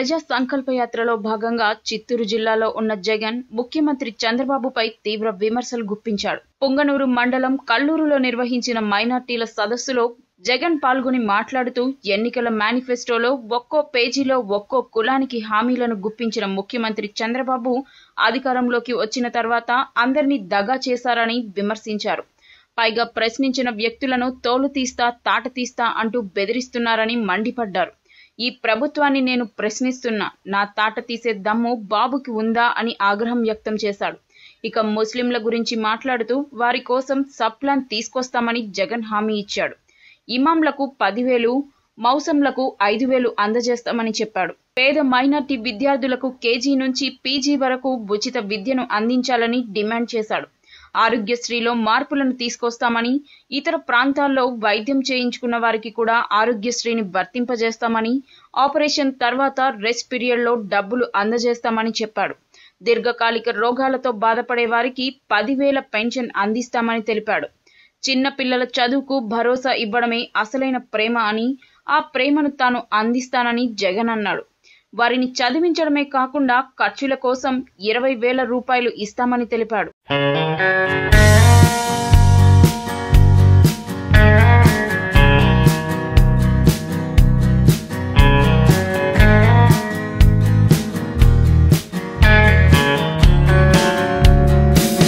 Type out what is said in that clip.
ప్రజా సంకల్ప యాత్రలో భాగంగా చిత్తూరు జిల్లాలో ఉన్న జగన్ ముఖ్యమంత్రి చంద్రబాబుపై తీవ్ర విమర్శలు గుప్పించాడు. పొంగనూరు మండలం కల్లూరులో నిర్వహించిన మైనార్టీల సదస్సులో జగన్ పాల్గొని మాట్లాడుతూ ఎన్నికల మేనిఫెస్టోలో ఒక్కో పేజీలో ఒక్కో కులానికి హామీలను గుప్పించిన ముఖ్యమంత్రి చంద్రబాబు అధికారంలోకి వచ్చిన తర్వాత అందరినీ దగా చేశారని విమర్శించారు. పైగా ప్రశ్నించిన వ్యక్తులను తోలు తీస్తా తాట తీస్తా అంటూ బెదిరిస్తున్నారని మండిపడ్డారు. ఈ ప్రభుత్వాన్ని నేను ప్రశ్నిస్తున్నా. నా తాట తీసే దమ్ము బాబుకి ఉందా అని ఆగ్రహం వ్యక్తం చేశాడు. ఇక ముస్లింల గురించి మాట్లాడుతూ వారి కోసం సప్లాన్ తీసుకొస్తామని జగన్ హామీ ఇచ్చాడు. ఇమాంలకు పదివేలు మౌసంలకు ఐదు వేలు అందజేస్తామని చెప్పాడు. పేద మైనార్టీ విద్యార్థులకు కేజీ నుంచి పీజీ వరకు ఉచిత విద్యను అందించాలని డిమాండ్ చేశాడు. ఆరోగ్యశ్రీలో మార్పులను తీసుకొస్తామని ఇతర ప్రాంతాల్లో వైద్యం చేయించుకున్న వారికి కూడా ఆరోగ్యశ్రీని వర్తింపజేస్తామని ఆపరేషన్ తర్వాత రెస్ట్ పీరియడ్లో డబ్బులు అందజేస్తామని చెప్పాడు. దీర్ఘకాలిక రోగాలతో బాధపడే వారికి పదివేల పెన్షన్ అందిస్తామని తెలిపాడు. చిన్న పిల్లల చదువుకు భరోసా ఇవ్వడమే అసలైన ప్రేమ అని ఆ ప్రేమను తాను అందిస్తానని జగన్ అన్నాడు. వారిని చదివించడమే కాకుండా ఖర్చుల కోసం ఇరవై వేల రూపాయలు ఇస్తామని తెలిపాడు.